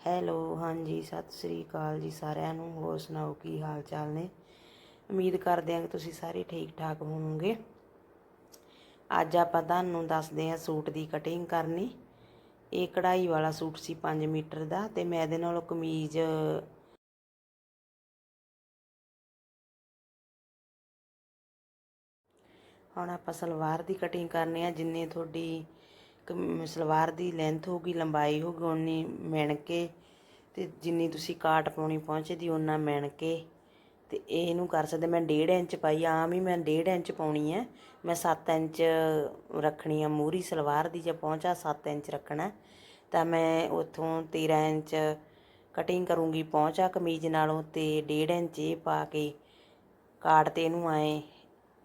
Hello, ਹਾਂਜੀ, ਸਤਿ ਸ੍ਰੀ ਅਕਾਲ ਜੀ ਸਾਰਿਆਂ ਨੂੰ, ਹੋਰ ਸੁਣਾਓ ਕੀ ਹਾਲ ਚਾਲ ਨੇ? ਉਮੀਦ ਕਰਦੇ ਹਾਂ ਕਿ ਤੁਸੀਂ ਸਾਰੇ ਠੀਕ ਠਾਕ ਹੋਵੋਗੇ। ਅੱਜ ਆਪਾਂ ਤੁਹਾਨੂੰ ਦੱਸਦੇ ਹਾਂ ਸੂਟ ਦੀ ਕਟਿੰਗ ਕਰਨੀ। ਇਹ ਕਢਾਈ ਵਾਲਾ ਸੂਟ ਸੀ 5 ਮੀਟਰ ਦਾ ਤੇ ਮੈਂ ਇਹਦੇ ਨਾਲ ਕਮੀਜ਼ ਹੁਣ ਆਪਾਂ ਸਲਵਾਰ ਦੀ ਕਟਿੰਗ ਕਰਨੀ ਆ, ਜਿੰਨੇ ਤੁਹਾਡੀ ਸਲਵਾਰ ਦੀ ਲੈਂਥ ਹੋਊਗੀ ਲੰਬਾਈ ਹੋਊਗੀ ਉਨੀ ਮਿਣ ਕੇ ਤੇ ਜਿੰਨੀ ਤੁਸੀਂ ਕਾਟ ਪਾਉਣੀ ਪਹੁੰਚਦੀ ਉਹਨਾਂ ਮਿਣ ਕੇ ਤੇ ਇਹਨੂੰ ਕਰ ਸਕਦੇ ਮੈਂ 1.5 ਇੰਚ ਪਾਈ ਆਮ ਹੀ ਮੈਂ 1.5 ਇੰਚ ਪਾਉਣੀ ਹੈ ਮੈਂ 7 ਇੰਚ ਰੱਖਣੀ ਆ ਮੂਰੀ ਸਲਵਾਰ ਦੀ, ਜੇ ਪਹੁੰਚਾ 7 ਇੰਚ ਰੱਖਣਾ। ਤਾਂ ਮੈਂ ਉਥੋਂ 13 ਇੰਚ ਕਟਿੰਗ ਕਰੂੰਗੀ, ਪਹੁੰਚਾ ਕਮੀਜ਼ ਨਾਲੋਂ ਤੇ 1.5 ਇੰਚ ਇਹ ਪਾ ਕੇ ਕਾਟ ਤੇ ਇਹਨੂੰ ਆਏ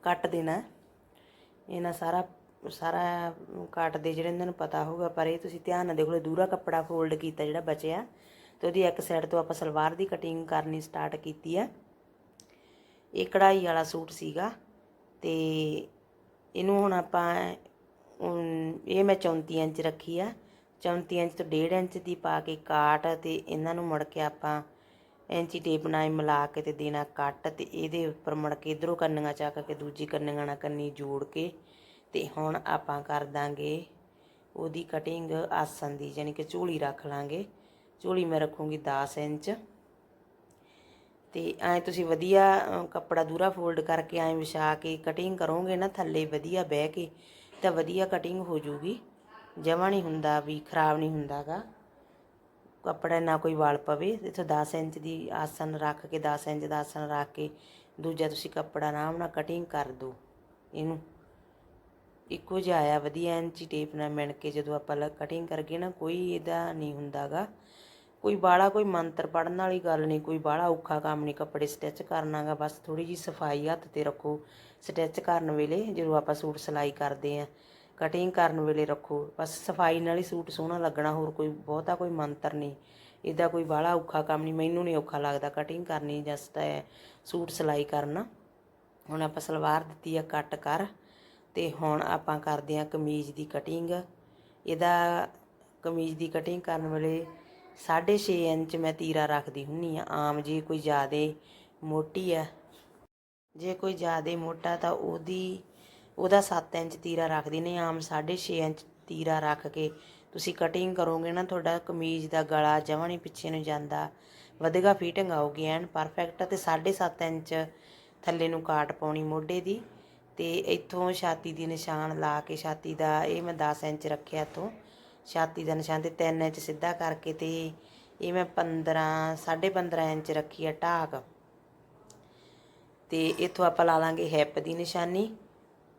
ਕੱਟ ਦੇਣਾ। ਇਹਨਾਂ ਸਾਰਾ ਸਾਰਾ ਕੱਟਦੇ ਜਿਹੜੇ ਇਹਨਾਂ ਨੂੰ ਪਤਾ ਹੋਊਗਾ, ਪਰ ਇਹ ਤੁਸੀਂ ਧਿਆਨ ਨਾਲ ਦੇਖੋ ਦੂਰਾ ਕੱਪੜਾ ਫੋਲਡ ਕੀਤਾ ਜਿਹੜਾ ਬਚਿਆ, ਤੇ ਉਹਦੀ ਇੱਕ ਸਾਈਡ ਤੋਂ ਆਪਾਂ ਸਲਵਾਰ ਦੀ ਕਟਿੰਗ ਕਰਨੀ ਸਟਾਰਟ ਕੀਤੀ ਆ। ਇਹ ਕਢਾਈ ਵਾਲਾ ਸੂਟ ਸੀਗਾ, ਤੇ ਇਹਨੂੰ ਹੁਣ ਆਪਾਂ ਇਹ ਮੈਂ 34 ਇੰਚ ਰੱਖੀ ਆ। 34 ਇੰਚ ਤੋਂ 1.5 ਇੰਚ ਦੀ ਪਾ ਕੇ ਕਾਟ, ਤੇ ਇਹਨਾਂ ਨੂੰ ਮੁੜ ਕੇ ਆਪਾਂ ਇੰਚੀ ਟੇਪ ਨਾਲ ਮਿਲਾ ਕੇ ਤੇ ਦੇਣਾ ਕੱਟ, ਤੇ ਇਹਦੇ ਉੱਪਰ ਮੁੜ ਕੇ ਇਧਰੋਂ ਕੰਨੀਆਂ ਚੱਕ ਕੇ, ਦੂਜੀ ਕੰਨੀਆਂ ਨਾਲ ਕੰਨੀ ਜੋੜ ਕੇ ਤੇ ਹੁਣ ਆਪਾਂ ਕਰ ਦਾਂਗੇ ਉਹਦੀ ਕਟਿੰਗ ਆਸਨ ਦੀ ਯਾਨੀ ਕਿ ਝੋਲੀ ਰੱਖ ਲਾਂਗੇ। ਝੋਲੀ ਮੈਂ ਰੱਖੂੰਗੀ 10 ਇੰਚ। ਤੇ ਐ ਤੁਸੀਂ ਵਧੀਆ ਕੱਪੜਾ ਦੂਰਾ ਫੋਲਡ ਕਰਕੇ ਐ ਵਿਛਾ ਕੇ ਕਟਿੰਗ ਕਰੋਗੇ ਨਾ, ਥੱਲੇ ਵਧੀਆ ਬਹਿ ਕੇ, ਤਾਂ ਵਧੀਆ ਕਟਿੰਗ ਹੋ ਜੂਗੀ। ਜਮਾ ਨਹੀਂ ਹੁੰਦਾ ਵੀ, ਖਰਾਬ ਨਹੀਂ ਹੁੰਦਾਗਾ। ਕੱਪੜਾ ਨਾ ਕੋਈ ਵਾਲ ਪਵੇ, ਇੱਥੇ 10 ਇੰਚ ਦੀ ਆਸਨ ਰੱਖ ਕੇ 10 ਇੰਚ ਦਾ ਆਸਨ ਰੱਖ ਕੇ, ਦੂਜਾ ਤੁਸੀਂ ਕੱਪੜਾ ਆਰਾਮ ਨਾਲ ਕਟਿੰਗ ਕਰ ਦਿਓ ਇਹਨੂੰ। ਇੱਕੋ ਜਿਹਾ ਆਇਆ, ਵਧੀਆ ਇੰਚੀ ਟੇਪ ਨਾਲ ਮਿਣ ਕੇ ਜਦੋਂ ਆਪਾਂ ਕਟਿੰਗ ਕਰਗੇ ਨਾ ਕੋਈ ਇਹਦਾ ਨਹੀਂ ਹੁੰਦਾਗਾ। ਕੋਈ ਬਾਲਾ ਕੋਈ ਮੰਤਰ ਪੜਨ ਵਾਲੀ ਗੱਲ ਨਹੀਂ, ਕੋਈ ਬਾਲਾ ਔਖਾ ਕੰਮ ਨਹੀਂ, ਕੱਪੜੇ ਸਟਿਚ ਕਰਨਾਗਾ, ਬਸ ਥੋੜੀ ਜੀ ਸਫ਼ਾਈ ਹੱਥ ਤੇ ਰੱਖੋ। ਸਟਿਚ ਕਰਨ ਵੇਲੇ ਜਦੋਂ ਆਪਾਂ ਸੂਟ ਸਿਲਾਈ ਕਰਦੇ ਆ ਕਟਿੰਗ ਕਰਨ ਵੇਲੇ ਰੱਖੋ, ਬਸ ਸਫ਼ਾਈ ਨਾਲ ਹੀ ਸੂਟ ਸੋਹਣਾ ਲੱਗਣਾ, ਹੋਰ ਕੋਈ ਬਹੁਤਾ ਕੋਈ ਮੰਤਰ ਨਹੀਂ। ਇਹਦਾ ਕੋਈ ਬਾਲਾ ਔਖਾ ਕੰਮ ਨਹੀਂ, ਮੈਨੂੰ ਨਹੀਂ ਔਖਾ ਲੱਗਦਾ ਕਟਿੰਗ ਕਰਨੀ, ਜਸਟ ਸੂਟ ਸਿਲਾਈ ਕਰਨਾ। ਹੁਣ ਆਪਾਂ ਸਲਵਾਰ ਦਿੱਤੀ ਆ ਕੱਟ ਕਰ। ਤੇ ਹੁਣ ਆਪਾਂ ਕਰਦੇ ਹਾਂ ਕਮੀਜ਼ ਦੀ ਕਟਿੰਗ ਇਹਦਾ ਕਮੀਜ਼ ਦੀ ਕਟਿੰਗ ਕਰਨ ਵੇਲੇ 6.5 ਇੰਚ ਮੈਂ ਤੀਰਾ ਰੱਖਦੀ ਹੁੰਨੀ ਆ। ਆਮ ਜੇ ਕੋਈ ਜ਼ਿਆਦੇ ਮੋਟੀ ਆ, ਜੇ ਕੋਈ ਜ਼ਿਆਦੇ ਮੋਟਾ ਤਾਂ ਉਹਦੀ, ਉਹਦਾ 7 ਇੰਚ ਤੀਰਾ ਰੱਖਦੀ। ਨੇ ਆਮ 6.5 ਇੰਚ ਤੀਰਾ ਰੱਖ ਕੇ ਤੁਸੀਂ ਕਟਿੰਗ ਕਰੋਗੇ ਨਾ, ਤੁਹਾਡਾ ਕਮੀਜ਼ ਦਾ ਗਲਾ ਜਮਾਂ ਨਹੀਂ ਪਿੱਛੇ ਨੂੰ ਜਾਂਦਾ। ਵਧੇਗਾ ਫਿਟਿੰਗ ਆਊਗੀ ਐਨ ਪਰਫੈਕਟ ਤੇ 7.5 ਇੰਚ ਥੱਲੇ ਨੂੰ ਕਾਟ ਪਾਉਣੀ ਮੋਢੇ ਦੀ। ਤੇ ਇੱਥੋਂ ਛਾਤੀ ਦੀ ਨਿਸ਼ਾਨ ਲਾ ਕੇ ਛਾਤੀ ਦਾ, ਇਹ ਮੈਂ 10 ਇੰਚ ਰੱਖਿਆ ਇੱਥੋਂ। ਛਾਤੀ ਦਾ ਨਿਸ਼ਾਨ ਤੇ 3 ਇੰਚ ਸਿੱਧਾ ਕਰਕੇ ਤੇ ਇਹ ਮੈਂ 15 15.5 ਇੰਚ ਰੱਖੀ ਆ ਢਾਕ। ਤੇ ਇੱਥੋਂ ਆਪਾਂ ਲਾ ਲਾਂਗੇ ਹੈਪ ਦੀ ਨਿਸ਼ਾਨੀ।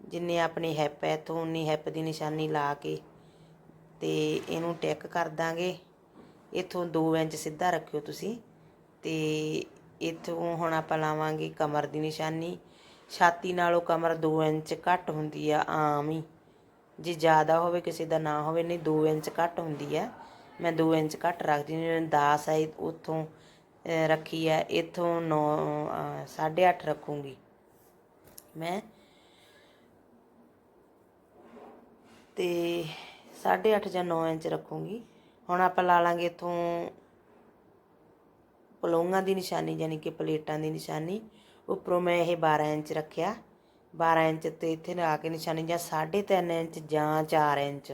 ਜਿੰਨੇ ਆਪਣੀ ਹੈਪ ਹੈ ਇੱਥੋਂ, ਉਨੀ ਹੈਪ ਦੀ ਨਿਸ਼ਾਨੀ ਲਾ ਕੇ ਤੇ ਇਹਨੂੰ ਟਿਕ ਕਰ ਦਾਂਗੇ। ਇੱਥੋਂ 2 ਇੰਚ ਸਿੱਧਾ ਰੱਖਿਓ ਤੁਸੀਂ। ਤੇ ਇੱਥੋਂ ਹੁਣ ਆਪਾਂ ਲਾਵਾਂਗੇ ਕਮਰ ਦੀ ਨਿਸ਼ਾਨੀ। ਛਾਤੀ ਨਾਲੋਂ ਕਮਰ 2 ਇੰਚ ਘੱਟ ਹੁੰਦੀ ਆ, ਆਮ ਹੀ। ਜੇ ਜ਼ਿਆਦਾ ਹੋਵੇ, ਕਿਸੇ ਦਾ ਨਾ ਹੋਵੇ, ਨਹੀਂ 2 ਇੰਚ ਘੱਟ ਹੁੰਦੀ ਆ। ਮੈਂ 2 ਇੰਚ ਘੱਟ ਰੱਖਦੀ ਹਾਂ 10 ਹੈ ਉੱਥੋਂ ਰੱਖੀ ਆ, ਇੱਥੋਂ 9 8.5 ਰੱਖੂੰਗੀ। ਮੈਂ ਤੇ 8.5 ਜਾਂ 9 ਇੰਚ ਰੱਖੂੰਗੀ। ਹੁਣ ਆਪਾਂ ਲਾ ਲਾਂਗੇ ਇੱਥੋਂ ਪਲੌਂਗਾਂ ਦੀ ਨਿਸ਼ਾਨੀ, ਯਾਨੀ ਕਿ ਪਲੇਟਾਂ ਦੀ ਨਿਸ਼ਾਨੀ। ਉੱਪਰੋਂ ਮੈਂ ਇਹ 12 ਇੰਚ ਰੱਖਿਆ। 12 ਇੰਚ ਤੇ ਇੱਥੇ ਲਾ ਕੇ ਨਿਸ਼ਾਨੀ ਜਾਂ 3.5 ਇੰਚ ਜਾਂ 4 ਇੰਚ।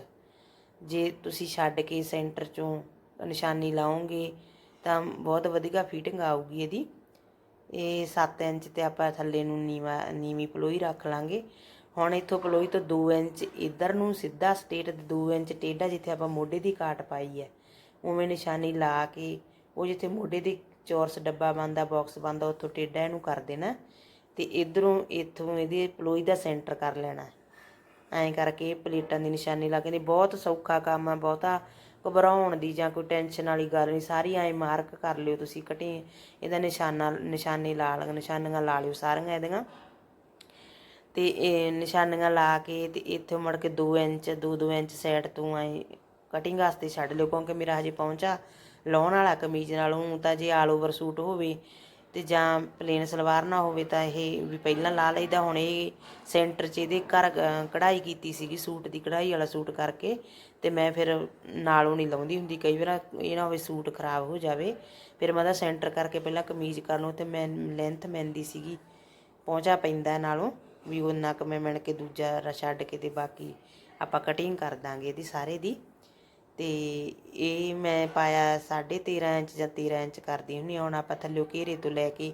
ਜੇ ਤੁਸੀਂ ਛੱਡ ਕੇ ਸੈਂਟਰ ਚੋਂ ਨਿਸ਼ਾਨੀ ਲਾਓਗੇ ਤਾਂ ਬਹੁਤ ਵਧੀਆ ਫਿਟਿੰਗ ਆਊਗੀ ਇਹਦੀ। ਇਹ 7 ਇੰਚ ਤੇ ਆਪਾਂ ਥੱਲੇ ਨੂੰ ਨੀਵਾ, ਨੀਵੀਂ ਪਲੋਈ ਰੱਖ ਲਾਂਗੇ। ਹੁਣ ਇੱਥੋਂ ਪਲੋਈ ਤੋਂ 2 ਇੰਚ ਇੱਧਰ ਨੂੰ ਸਿੱਧਾ ਸਟੇਟ ਤੇ 2 ਇੰਚ ਟੇਢਾ ਜਿੱਥੇ ਆਪਾਂ ਮੋਢੇ ਦੀ ਕਾਟ ਪਾਈ ਹੈ। ਉਵੇਂ ਨਿਸ਼ਾਨੀ ਲਾ ਕੇ ਉਹ ਜਿੱਥੇ ਮੋਢੇ ਦੀ ਚੌਰਸ ਡੱਬਾ ਬੰਦਾ ਬਾਕਸ ਬੰਦਾ ਉੱਥੋਂ ਟੇਢਾ ਇਹਨੂੰ ਕਰ ਦੇਣਾ ਤੇ ਇਧਰੋਂ ਇੱਥੋਂ ਇਹਦੀ ਪਲੋਈ ਦਾ ਸੈਂਟਰ ਕਰ ਲੈਣਾ। ਐਂ ਕਰਕੇ ਪਲੇਟਾਂ ਦੀ ਨਿਸ਼ਾਨੀ ਲਾ ਕੇ ਬਹੁਤ ਸੌਖਾ ਕੰਮ ਆ, ਬਹੁਤਾ ਘਬਰਾਉਣ ਦੀ ਜਾਂ ਕੋਈ ਟੈਨਸ਼ਨ ਵਾਲੀ ਗੱਲ ਨਹੀਂ, ਸਾਰੀ ਐਂ ਮਾਰਕ ਕਰ ਲਿਓ ਤੁਸੀਂ ਕਟੀ ਇਹਦਾ ਨਿਸ਼ਾਨਾ, ਨਿਸ਼ਾਨੇ ਲਾ ਲਓ ਨਿਸ਼ਾਨੀਆਂ ਲਾ ਲਿਓ ਸਾਰੀਆਂ ਇਹਦੀਆਂ। ਤੇ ਇਹ ਨਿਸ਼ਾਨੀਆਂ ਲਾ ਕੇ ਤੇ ਇੱਥੇ ਮੁੜ ਕੇ 2 ਇੰਚ 2-2 ਇੰਚ ਸਾਈਡ ਤੋਂ ਐਂ ਕਟਿੰਗ ਵਾਸਤੇ ਛੱਡ ਲਿਓ, ਕਿਉਂਕਿ ਮੇਰਾ ਹਜੇ ਪਹੁੰਚਾ ਲਾਉਣ ਵਾਲਾ ਕਮੀਜ਼ ਨਾਲ ਹੁਣ ਤਾਂ ਜੇ ਆਲ ਓਵਰ ਸੂਟ ਹੋਵੇ ਤੇ ਜਾਂ ਪਲੇਨ ਸਲਵਾਰ ਨਾ ਹੋਵੇ ਤਾਂ ਇਹ ਵੀ ਪਹਿਲਾਂ ਲਾ ਲਈਦਾ। ਹੁਣ ਇਹ ਸੈਂਟਰ 'ਚ ਇਹਦੇ ਘਰ ਕਢਾਈ ਕੀਤੀ ਸੀਗੀ ਸੂਟ ਦੀ ਕਢਾਈ ਵਾਲਾ ਸੂਟ ਕਰਕੇ ਤੇ ਮੈਂ ਫਿਰ ਨਾਲੋਂ ਨਹੀਂ ਲਾਉਂਦੀ ਹੁੰਦੀ। ਕਈ ਵਾਰ ਇਹ ਨਾ ਹੋਵੇ ਸੂਟ ਖਰਾਬ ਹੋ ਜਾਵੇ, ਫਿਰ ਮੈਂ ਉਹਦਾ ਸੈਂਟਰ ਕਰਕੇ ਪਹਿਲਾਂ ਕਮੀਜ਼ ਕਰ ਲਵਾਂ ਤੇ ਮੈਂ ਲੈਂਥ ਮੈਂਦੀ ਸੀਗੀ ਪਹੁੰਚਾ ਪੈਂਦਾ ਨਾਲੋਂ ਵੀ ਉਹਨਾਂ ਕੁ ਮੈਂ ਮਿਣ ਕੇ ਦੂਜਾ ਰ ਛੱਡ ਕੇ ਤੇ ਬਾਕੀ ਆਪਾਂ ਕਟਿੰਗ ਕਰ ਦਾਂਗੇ ਇਹਦੀ ਸਾਰੇ ਦੀ। ਤੇ ਇਹ ਮੈਂ ਪਾਇਆ 13.5 ਇੰਚ ਜਾਂ 13 ਇੰਚ ਕਰਦੀ ਹੁੰਦੀ ਹਾਂ। ਹੁਣ ਆਪਾਂ ਥੱਲੇ ਘੇਰੇ ਤੋਂ ਲੈ ਕੇ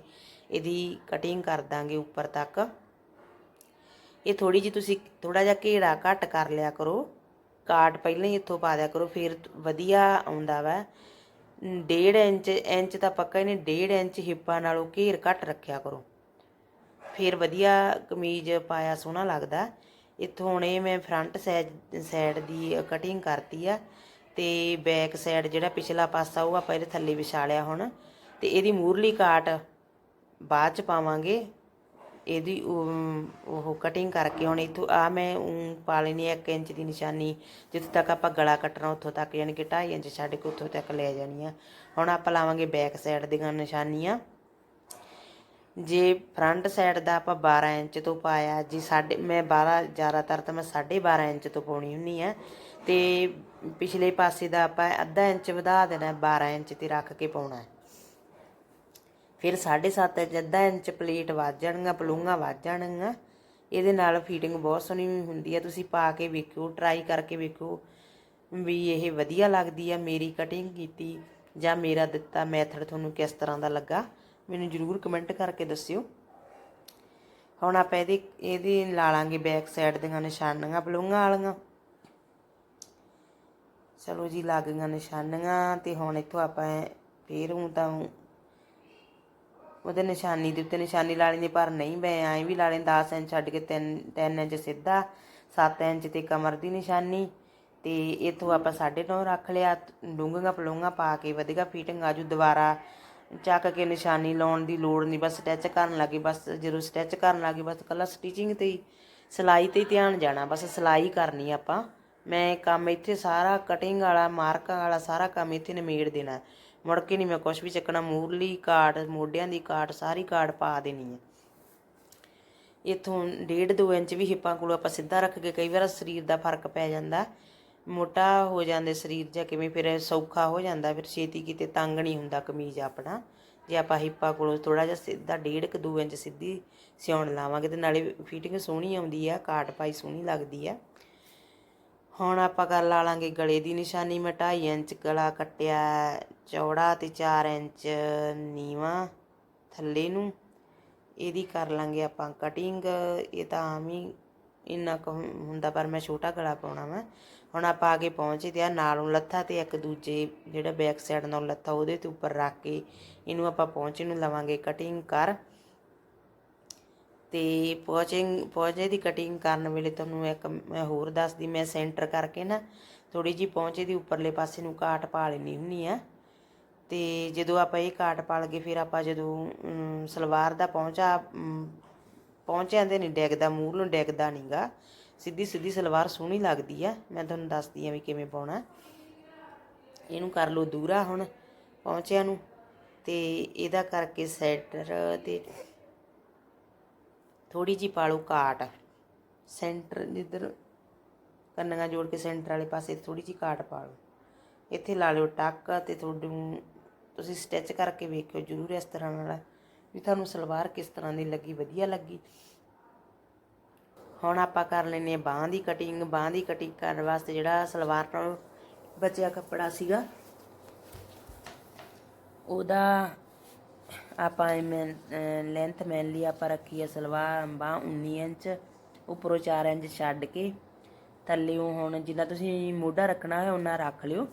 ਇਹਦੀ ਕਟਿੰਗ ਕਰ ਦਾਂਗੇ ਉੱਪਰ ਤੱਕ। ਇਹ ਥੋੜੀ ਜੀ ਤੁਸੀਂ ਥੋੜਾ ਜਿਹਾ ਘੇਰਾ ਘੱਟ ਕਰ ਲਿਆ ਕਰੋ। ਕਾਟ ਪਹਿਲਾਂ ਹੀ ਇੱਥੋਂ ਪਾ ਦਿਆ ਕਰੋ, ਫਿਰ ਵਧੀਆ ਆਉਂਦਾ ਵਾ। ਡੇਢ ਇੰਚ ਇੰਚ ਤਾਂ ਪੱਕਾ ਹੀ ਨਹੀਂ 1.5 ਇੰਚ ਹਿੱਪਾਂ ਨਾਲੋਂ ਘੇਰ ਘੱਟ ਰੱਖਿਆ ਕਰੋ। ਫਿਰ ਵਧੀਆ ਕਮੀਜ਼ ਪਾਇਆ ਸੋਹਣਾ ਲੱਗਦਾ। ਇੱਥੋਂ ਹੁਣ ਇਹ ਮੈਂ ਫਰੰਟ ਸਾਈਡ ਸਾਈਡ ਦੀ ਕਟਿੰਗ ਕਰਤੀ ਆ। ਤੇ ਬੈਕ ਸਾਈਡ ਜਿਹੜਾ ਪਿਛਲਾ ਪਾਸਾ ਉਹ ਆਪਾਂ ਇਹਦੇ ਥੱਲੇ ਵਿਛਾ ਲਿਆ ਹੁਣ। ਤੇ ਇਹਦੀ ਮੂਰਲੀ ਕਾਟ ਬਾਅਦ ਚ ਪਾਵਾਂਗੇ। ਇਹਦੀ ਉਹ- ਕਟਿੰਗ ਕਰਕੇ ਹੁਣ ਇਥੋਂ ਆ ਮੈਂ ਊਂ ਪਾ ਲੈਣੀ 1 ਇੰਚ ਦੀ ਨਿਸ਼ਾਨੀ। ਜਿੱਥੇ ਤੱਕ ਆਪਾਂ ਗਲਾ ਕੱਟਣਾ ਉੱਥੋਂ ਤੱਕ, ਯਾਨੀ ਕਿ 2.5 ਇੰਚ ਛੱਡ ਕੇ ਉੱਥੋਂ ਤੱਕ ਲੈ ਜਾਣੀ ਆ। ਹੁਣ ਆਪਾਂ ਲਾਵਾਂਗੇ ਬੈਕ ਸਾਈਡ ਦੀਆਂ ਨਿਸ਼ਾਨੀਆਂ। ਜੇ ਫਰੰਟ ਸਾਈਡ ਦਾ ਆਪਾਂ 12 ਇੰਚ ਤੋਂ ਪਾਇਆ, ਜੀ ਸਾਡੇ, ਮੈਂ 12 ਜ਼ਿਆਦਾਤਰ ਤਾਂ ਮੈਂ 12.5 ਇੰਚ ਤੋਂ ਪਾਉਣੀ ਹੁੰਨੀ ਆ ਤੇ ਪਿਛਲੇ ਪਾਸੇ ਦਾ ਆਪਾਂ ਅੱਧਾ ਇੰਚ ਵਧਾ ਦੇਣਾ 12 ਇੰਚ ਤੇ ਰੱਖ ਕੇ ਪਾਉਣਾ ਹੈ। ਫਿਰ 7.5 ਇੰਚ, ਅੱਧਾ ਇੰਚ ਪਲੇਟ ਵੱਜ ਜਾਣਗੀਆਂ ਪਲੂੰਗਾ ਵੱਜ ਜਾਣਗੀਆਂ। ਇਹਦੇ ਨਾਲ ਫਿਟਿੰਗ ਬਹੁਤ ਸੋਹਣੀ ਹੁੰਦੀ ਆ ਤੁਸੀਂ ਪਾ ਕੇ ਵੇਖਿਓ ਟਰਾਈ ਕਰਕੇ ਵੇਖਿਓ ਵੀ ਇਹ ਵਧੀਆ ਲੱਗਦੀ ਆ ਮੇਰੀ ਕਟਿੰਗ ਕੀਤੀ ਜਾਂ ਮੇਰਾ ਦਿੱਤਾ ਮੈਥਡ ਤੁਹਾਨੂੰ ਕਿਸ ਤਰ੍ਹਾਂ ਦਾ ਲੱਗਾ। ਮੈਨੂੰ ਜਰੂਰ ਕਮੈਂਟ ਕਰਕੇ ਦੱਸਿਓ। ਹੁਣ ਆਪਾਂ ਇਹਦੇ ਇਹਦੇ ਲਾ ਲਾਂਗੇ ਬੈਕ ਸਾਈਡ ਦੀਆਂ ਨਿਸ਼ਾਨੀਆਂ ਪਲੂੰਗਾ ਵਾਲੀਆਂ। ਚਲੋ ਜੀ, ਲੱਗ ਗਈਆਂ ਨਿਸ਼ਾਨੀਆਂ ਤੇ ਹੁਣ ਇੱਥੋਂ ਆਪਾਂ ਫੇਰ ਹੂੰ ਤਾਂ ਉਹਦੇ ਨਿਸ਼ਾਨੀ ਦੇ ਉੱਤੇ ਨਿਸ਼ਾਨੀ ਲਾ ਲੈਣੀ ਪਰ ਨਹੀਂ ਬੈ ਐਂ ਵੀ ਲਾ ਲੈਂ 10 ਇੰਚ ਛੱਡ ਕੇ 3 3 ਇੰਚ ਸਿੱਧਾ 7 ਇੰਚ ਤੇ ਕਮਰ ਦੀ ਨਿਸ਼ਾਨੀ ਤੇ ਇਥੋਂ ਆਪਾਂ 9.5 ਰੱਖ ਲਿਆ, ਡੂੰਘੀਆਂ ਪਲੂੰਗਾ ਪਾ ਕੇ, ਵਧੀਆ ਫਿਟਿੰਗ ਆਜੂ ਦੁਬਾਰਾ ਚੱਕ ਕੇ ਨਿਸ਼ਾਨੀ ਲਾਉਣ ਦੀ ਲੋੜ ਨਹੀਂ, ਬਸ ਸਟਿਚ ਕਰਨ ਲੱਗੇ, ਬਸ ਜਦੋਂ ਸਟਿਚ ਕਰਨ ਲੱਗੇ, ਬਸ ਕੱਲਾ ਸਟਿਚਿੰਗ ਤੇ ਹੀ, ਸਿਲਾਈ ਤੇ ਹੀ ਧਿਆਨ ਜਾਣਾ, ਬਸ ਸਿਲਾਈ ਕਰਨੀ ਆਪਾਂ। ਮੈਂ ਕੰਮ ਇੱਥੇ ਸਾਰਾ ਕਟਿੰਗ ਵਾਲਾ, ਮਾਰਕਾਂ ਵਾਲਾ ਸਾਰਾ ਕੰਮ ਇੱਥੇ ਨਿਮੇੜ ਦੇਣਾ। ਮੁੜ ਕੇ ਨਹੀਂ ਮੈਂ ਕੁਝ ਵੀ ਚੱਕਣਾ, ਮੂਰਲੀ ਕਾਟ, ਮੋਢਿਆਂ ਦੀ ਕਾਟ, ਸਾਰੀ ਕਾਟ ਪਾ ਦੇਣੀ ਹੈ ਇਥੋਂ 1.5 2 ਇੰਚ ਵੀ ਹਿੱਪਾਂ ਕੋਲ ਆਪਾਂ ਸਿੱਧਾ ਰੱਖ ਕੇ ਕਈ ਵਾਰ ਸਰੀਰ ਦਾ ਫ਼ਰਕ ਪੈ ਜਾਂਦਾ। ਮੋਟਾ ਹੋ ਜਾਂਦੇ ਸਰੀਰ ਜਾਂ ਕਿਵੇਂ ਫਿਰ ਸੌਖਾ ਹੋ ਜਾਂਦਾ, ਫਿਰ ਛੇਤੀ ਕਿਤੇ ਤੰਗ ਨਹੀਂ ਹੁੰਦਾ ਕਮੀਜ਼ ਆਪਣਾ। ਜੇ ਆਪਾਂ ਹਿੱਪਾ ਕੋਲੋਂ ਥੋੜਾ ਜਿਹਾ ਸਿੱਧਾ ਡੇਢ ਕੁ 2 ਇੰਚ ਸਿੱਧੀ ਸਿਉਣ ਲਾਵਾਂਗੇ ਤੇ ਨਾਲੇ ਫਿਟਿੰਗ ਸੋਹਣੀ ਆਉਂਦੀ ਆ ਕਾਟ ਪਾਈ ਸੋਹਣੀ ਲੱਗਦੀ ਆ। ਹੁਣ ਆਪਾਂ ਕਰ ਲਾ ਲਾਂਗੇ ਗਲੇ ਦੀ ਨਿਸ਼ਾਨੀ ਮੈਂ 2.5 ਇੰਚ, ਗਲਾ ਕੱਟਿਆ ਚੌੜਾ ਤੇ 4 ਇੰਚ ਨੀਵਾ ਥੱਲੇ ਨੂੰ। ਇਹਦੀ ਕਰ ਲਾਂਗੇ ਆਪਾਂ ਕਟਿੰਗ ਇਹ ਤਾਂ ਆਮ ਹੀ ਇੰਨਾ ਕੁ ਹੁੰਦਾ ਪਰ ਮੈਂ ਛੋਟਾ ਗਲਾ ਪਾਉਣਾ ਵਾ। ਹੁਣ ਆਪਾਂ ਆ ਕੇ ਪਹੁੰਚੇ ਤੇ ਆ ਨਾਲੋਂ ਲੱਥਾ ਤੇ ਇੱਕ ਦੂਜੇ ਜਿਹੜਾ ਬੈਕ ਸਾਈਡ ਨਾਲ ਲੱਥਾ ਉਹਦੇ ਤੇ ਉੱਪਰ ਰੱਖ ਕੇ ਇਹਨੂੰ ਆਪਾਂ ਪਹੁੰਚੇ ਨੂੰ ਲਵਾਂਗੇ ਕਟਿੰਗ ਕਰ। ਤੇ ਪਹੁੰਚਿੰਗ ਪਹੁੰਚੇ ਦੀ ਕਟਿੰਗ ਕਰਨ ਵੇਲੇ ਤੁਹਾਨੂੰ ਇੱਕ ਮੈਂ ਹੋਰ ਦੱਸਦੀ, ਮੈਂ ਸੈਂਟਰ ਕਰਕੇ ਨਾ ਥੋੜੀ ਜੀ ਪਹੁੰਚੇ ਦੀ ਉੱਪਰਲੇ ਪਾਸੇ ਨੂੰ ਕਾਟ ਪਾ ਲੈਣੀ ਹੁੰਨੀ ਆ ਤੇ ਜਦੋਂ ਆਪਾਂ ਇਹ ਕਾਟ ਪਾ ਲਗੇ ਫਿਰ ਆਪਾਂ ਜਦੋਂ ਸਲਵਾਰ ਦਾ ਪਹੁੰਚਾ ਪਹੁੰਚਿਆਂ ਦੇ ਨਹੀਂ ਡੈਗਦਾ, ਮੂੰਹ ਨੂੰ ਡੈਗਦਾ ਨਹੀਂਗਾ ਸਿੱਧੀ ਸਿੱਧੀ ਸਲਵਾਰ ਸੋਹਣੀ ਲੱਗਦੀ ਆ। ਮੈਂ ਤੁਹਾਨੂੰ ਦੱਸਦੀ ਆ ਵੀ ਕਿਵੇਂ ਪਾਉਣਾ। ਇਹਨੂੰ ਕਰ ਲਓ ਦੂਰਾ ਹੁਣ ਪਹੁੰਚਿਆਂ ਨੂੰ ਤੇ ਇਹਦਾ ਕਰਕੇ ਸੈਂਟਰ ਤੇ ਥੋੜੀ ਜੀ ਪਾਲੋ ਕਾਟ। ਸੈਂਟਰ ਜਿੱਧਰ ਕੰਨਾਂ ਜੋੜ ਕੇ ਸੈਂਟਰ ਵਾਲੇ ਪਾਸੇ ਥੋੜੀ ਜੀ ਕਾਟ ਪਾ ਲਓ। ਇੱਥੇ ਲਾ ਲਿਓ ਟੱਕ ਤੇ ਤੁਹਾਨੂੰ ਤੁਸੀਂ ਸਟਿਚ ਕਰਕੇ ਵੇਖਿਓ ਜਰੂਰ ਇਸ ਤਰ੍ਹਾਂ ਨਾਲ ਵੀ ਤੁਹਾਨੂੰ ਸਲਵਾਰ ਕਿਸ ਤਰ੍ਹਾਂ ਦੀ ਲੱਗੀ, ਵਧੀਆ ਲੱਗੀ। ਹੁਣ ਆਪਾਂ ਕਰ ਲੈਨੇ ਆ ਬਾਹਾਂ ਦੀ ਕਟਿੰਗ ਬਾਹਾਂ ਦੀ ਕਟਿੰਗ ਕਰਨ ਵਾਸਤੇ ਜਿਹੜਾ ਸਲਵਾਰ ਤੋਂ ਬਚਿਆ ਕੱਪੜਾ ਸੀਗਾ, ਉਹਦਾ ਆਪਾਂ ਮੈਂ ਲੈਂਥ ਮੈਨ ਲਈ ਆਪਾਂ ਰੱਖੀ ਹੈ ਸਲਵਾਰ, ਬਾਹ 19 ਇੰਚ, ਉੱਪਰੋਂ 4 ਇੰਚ ਛੱਡ ਕੇ ਥੱਲੇੋਂ ਹੁਣ ਜਿੰਨਾ ਤੁਸੀਂ ਮੋਢਾ ਰੱਖਣਾ ਹੈ ਉਹਨਾਂ ਰੱਖ ਲਿਓ।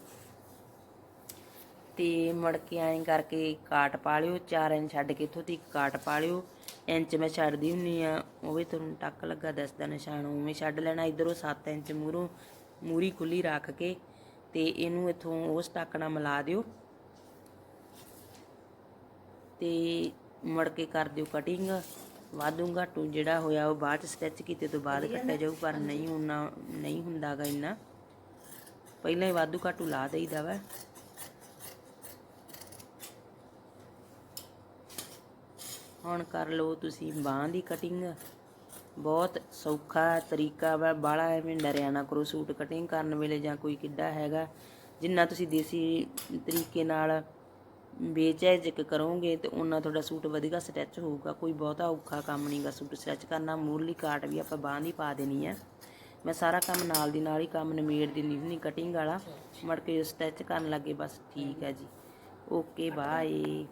ਤੇ ਮੁੜ ਕੇ ਐਂ ਕਰਕੇ ਕਾਟ ਪਾ ਲਿਓ 4 ਇੰਚ ਛੱਡ ਕੇ ਇੱਥੋਂ ਤੱਕ ਕਾਟ ਪਾ ਲਿਓ। ਇੰਚ ਮੈਂ ਛੱਡਦੀ ਹੁੰਨੀ ਆ ਉਹ ਵੀ ਤੁਹਾਨੂੰ ਟੱਕ ਲੱਗਾ ਦੱਸਦਾ ਨਿਸ਼ਾਨ ਉਵੇਂ ਛੱਡ ਲੈਣਾ ਇਧਰੋਂ 7 ਇੰਚ ਮੂਰੋਂ ਮੂਰੀ ਖੁੱਲੀ ਰੱਖ ਕੇ ਤੇ ਇਹਨੂੰ ਇੱਥੋਂ ਉਸ ਟੱਕ ਨਾਲ ਮਿਲਾ ਦਿਓ ਤੇ ਮੁੜ ਕੇ ਕਰ ਦਿਓ ਕਟਿੰਗ ਵਾਧੂ ਘਾਟੂ ਜਿਹੜਾ ਹੋਇਆ ਉਹ ਬਾਅਦ ਚ ਸਟਿਚ ਕੀਤੇ ਤੋਂ ਬਾਅਦ ਕੱਟਿਆ ਜਾਊ ਪਰ ਨਹੀਂ ਹੁੰਦਾ ਨਹੀਂ ਹੁੰਦਾਗਾ ਇੰਨਾ। ਪਹਿਲਾਂ ਹੀ ਵਾਧੂ ਘਾਟੂ ਲਾ ਦੇਈਦਾ ਵਾ। ਹੁਣ ਕਰ ਲਓ ਤੁਸੀਂ ਬਾਂਹ ਦੀ ਕਟਿੰਗ ਬਹੁਤ ਸੌਖਾ ਤਰੀਕਾ ਵਾ ਬਾਲਾ ਐਵੇਂ ਡਰਿਆ ਨਾ ਕਰੋ ਸੂਟ ਕਟਿੰਗ ਕਰਨ ਵੇਲੇ ਜਾਂ ਕੋਈ ਕਿੱਡਾ ਹੈਗਾ। ਜਿੰਨਾ ਤੁਸੀਂ ਦੇਸੀ ਤਰੀਕੇ ਨਾਲ ਬੇਚੈਜਕ ਕਰੋਗੇ ਤੇ ਉਹਨਾਂ ਤੁਹਾਡਾ ਸੂਟ ਵਧੀਆ ਸਟਿਚ ਹੋਊਗਾ। ਕੋਈ ਬਹੁਤਾ ਔਖਾ ਕੰਮ ਨਹੀਂਗਾ ਸੂਟ ਸਟਿਚ ਕਰਨਾ। ਮੂਰਲੀ ਕਾਟ ਵੀ ਆਪਾਂ ਬਾਂਹ ਦੀ ਪਾ ਦੇਣੀ ਆ। ਮੈਂ ਸਾਰਾ ਕੰਮ ਨਾਲ ਦੀ ਨਾਲ ਹੀ ਕੰਮ ਨਿਮੇੜ ਦਿੰਦੀ ਹੁੰਦੀ ਕਟਿੰਗ ਵਾਲਾ। ਮੜ ਕੇ ਸਟਿਚ ਕਰਨ ਲੱਗੇ, ਬਸ ਠੀਕ ਹੈ ਜੀ। Okay bye